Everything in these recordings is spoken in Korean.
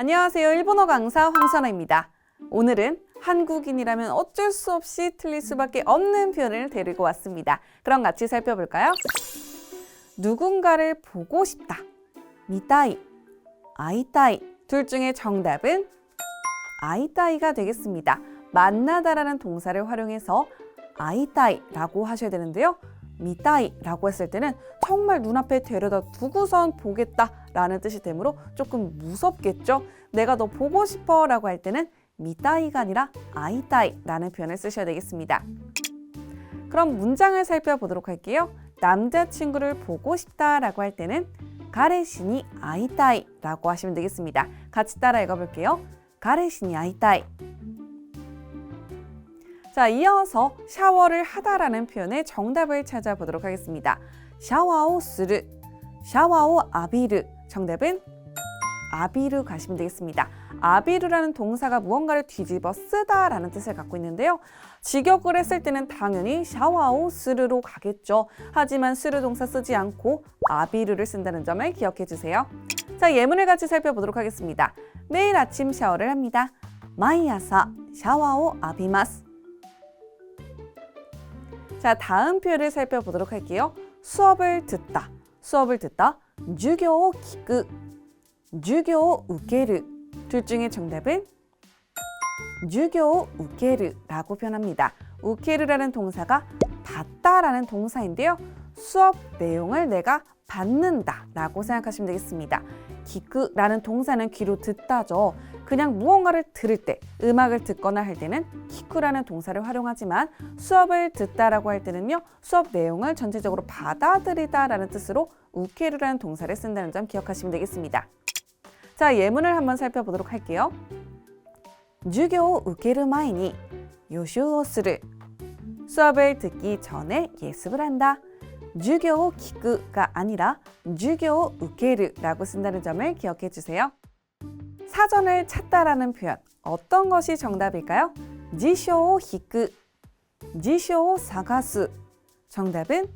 안녕하세요. 일본어 강사 황선아입니다. 오늘은 한국인이라면 어쩔 수 없이 틀릴 수밖에 없는 표현을 데리고 왔습니다. 그럼 같이 살펴볼까요? 누군가를 보고 싶다. 미타이, 아이타이. 둘 중에 정답은 아이타이가 되겠습니다. 만나다라는 동사를 활용해서 아이타이라고 하셔야 되는데요. 미타이라고 했을 때는 정말 눈앞에 데려다 두고선 보겠다라는 뜻이 되므로 조금 무섭겠죠. 내가 너 보고 싶어라고 할 때는 미타이가 아니라 아이타이라는 표현을 쓰셔야 되겠습니다. 그럼 문장을 살펴보도록 할게요. 남자친구를 보고 싶다라고 할 때는 가레시니 아이타이라고 하시면 되겠습니다. 같이 따라 읽어볼게요. 가레시니 아이타이. 자, 이어서 샤워를 하다라는 표현의 정답을 찾아보도록 하겠습니다. 샤와오 스르, 샤와오 아비르. 정답은 아비르 가시면 되겠습니다. 아비르라는 동사가 무언가를 뒤집어 쓰다라는 뜻을 갖고 있는데요. 직역을 했을 때는 당연히 샤와오 스르로 가겠죠. 하지만 스르 동사 쓰지 않고 아비르를 쓴다는 점을 기억해 주세요. 자, 예문을 같이 살펴보도록 하겠습니다. 매일 아침 샤워를 합니다. 마이아사 샤와오 아비마스. 자, 다음 표현을 살펴보도록 할게요. 수업을 듣다. 수업을 듣다. 주교 기크. 주교 우케르. 둘 중에 정답은 주교 우케르라고 표현합니다. 우케르라는 동사가 받다라는 동사인데요. 수업 내용을 내가 받는다라고 생각하시면 되겠습니다. 기크라는 동사는 귀로 듣다죠. 그냥 무언가를 들을 때, 음악을 듣거나 할 때는 키크라는 동사를 활용하지만 수업을 듣다라고 할 때는요, 수업 내용을 전체적으로 받아들이다라는 뜻으로 우케르라는 동사를 쓴다는 점 기억하시면 되겠습니다. 자, 예문을 한번 살펴보도록 할게요. 주교 우케르 마이니 요슈오스를 수업을 듣기 전에 예습을 한다. 주교 기구가 아니라 주교 우케르라고 쓴다는 점을 기억해 주세요. 사전을 찾다라는 표현 어떤 것이 정답일까요? 지쇼 히크 지쇼 사가스 정답은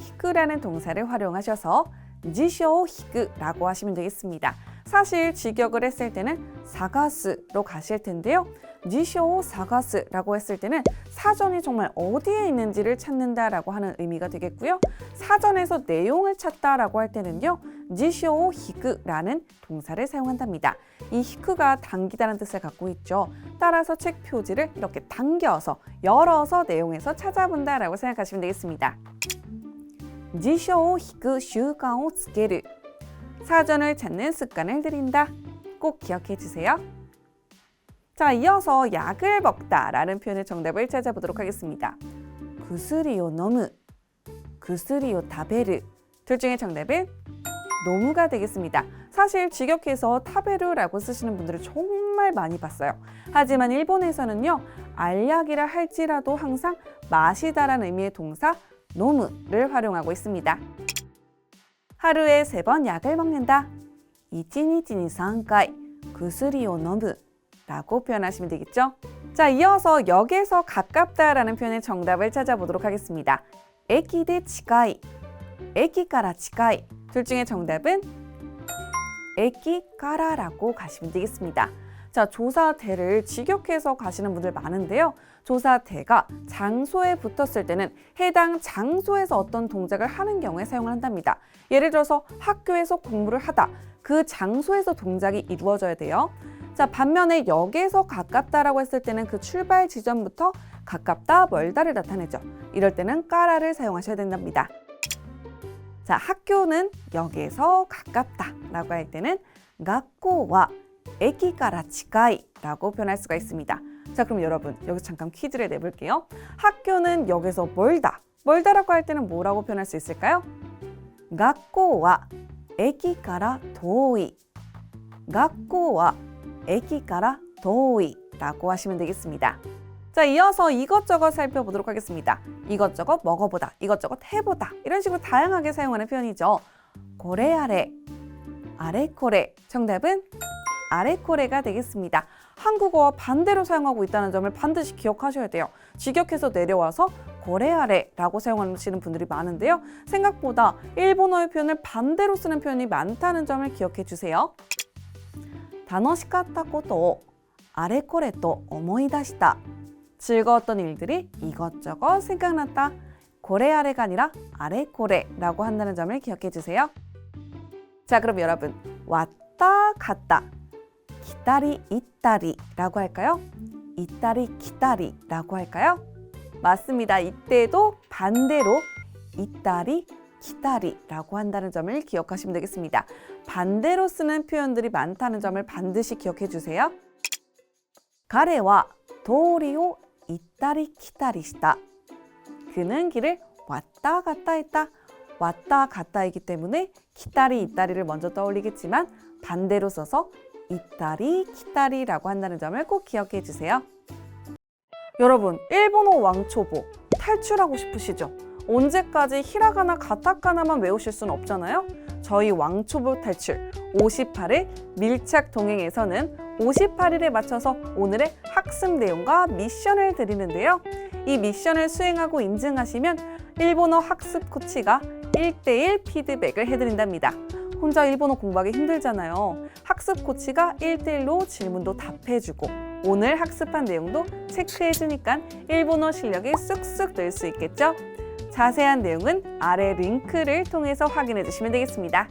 히크라는 동사를 활용하셔서 지쇼 히크라고 하시면 되겠습니다. 사실 직역을 했을 때는 사가스로 가실 텐데요. 지쇼 사가스라고 했을 때는 사전이 정말 어디에 있는지를 찾는다라고 하는 의미가 되겠고요. 사전에서 내용을 찾다라고 할 때는요. 지쇼 히크라는 동사를 사용한답니다. 이 히크가 당기다는 뜻을 갖고 있죠. 따라서 책 표지를 이렇게 당겨서 열어서 내용에서 찾아본다라고 생각하시면 되겠습니다. 지쇼 히크 슈가오 스케르 사전을 찾는 습관을 들인다. 꼭 기억해 주세요. 자, 이어서 약을 먹다라는 표현의 정답을 찾아보도록 하겠습니다. 구스리오 너무, 구스리오 타베르. 둘 중에 정답은 노무가 되겠습니다. 사실 직역해서 타베르라고 쓰시는 분들을 정말 많이 봤어요. 하지만 일본에서는요, 알약이라 할지라도 항상 마시다라는 의미의 동사 노무를 활용하고 있습니다. 하루에 세 번 약을 먹는다. 1日に3回薬を飲む 라고 표현하시면 되겠죠? 자, 이어서 역에서 가깝다라는 표현의 정답을 찾아보도록 하겠습니다. 에키데 치카이, 에키카라 치카이. 둘 중에 정답은 에키카라라고 가시면 되겠습니다. 자, 조사대를 직역해서 가시는 분들 많은데요. 조사대가 장소에 붙었을 때는 해당 장소에서 어떤 동작을 하는 경우에 사용을 한답니다. 예를 들어서 학교에서 공부를 하다. 그 장소에서 동작이 이루어져야 돼요. 자, 반면에 역에서 가깝다라고 했을 때는 그 출발 지점부터 가깝다, 멀다를 나타내죠. 이럴 때는 까라를 사용하셔야 된답니다. 자, 학교는 역에서 가깝다라고 할 때는 가꼬와 에키가라 치카이라고 표현할 수가 있습니다. 자, 그럼 여러분 여기서 잠깐 퀴즈를 내볼게요. 학교는 역에서 멀다. 멀다라고 할 때는 뭐라고 표현할 수 있을까요? 가꼬와 에키가라 도이. 가꼬와 에키가라 도이라고 하시면 되겠습니다. 자, 이어서 이것저것 살펴보도록 하겠습니다. 이것저것 먹어보다, 이것저것 해보다 이런 식으로 다양하게 사용하는 표현이죠. 고래 아래, 아래코레. 정답은 아래코레가 되겠습니다. 한국어와 반대로 사용하고 있다는 점을 반드시 기억하셔야 돼요. 직역해서 내려와서 고래아래라고 사용하시는 분들이 많은데요. 생각보다 일본어의 표현을 반대로 쓰는 표현이 많다는 점을 기억해 주세요. 楽しかったことをあれこれと思い出した. 즐거웠던 일들이 이것저것 생각났다. 고래 아래가 아니라 아래고래라고 한다는 점을 기억해 주세요. 자, 그럼 여러분 왔다 갔다 기다리 있다리라고 할까요? 있다리 기다리라고 할까요? 맞습니다. 이때도 반대로 있다리 기다리라고 한다는 점을 기억하시면 되겠습니다. 반대로 쓰는 표현들이 많다는 점을 반드시 기억해 주세요. 가래와 도리오 이따리 기다리시다. 그는 길을 왔다 갔다 했다. 왔다 갔다이기 때문에 기다리 이따리를 먼저 떠올리겠지만 반대로 써서 이따리 기다리라고 한다는 점을 꼭 기억해 주세요. 여러분, 일본어 왕초보 탈출하고 싶으시죠? 언제까지 히라가나 가타카나만 외우실 수는 없잖아요. 저희 왕초보 탈출 58일 밀착 동행에서는 58일에 맞춰서 오늘의 학습 내용과 미션을 드리는데요. 이 미션을 수행하고 인증하시면 일본어 학습 코치가 1대1 피드백을 해드린답니다. 혼자 일본어 공부하기 힘들잖아요. 학습 코치가 1대1로 질문도 답해주고 오늘 학습한 내용도 체크해주니까 일본어 실력이 쑥쑥 늘 수 있겠죠? 자세한 내용은 아래 링크를 통해서 확인해 주시면 되겠습니다.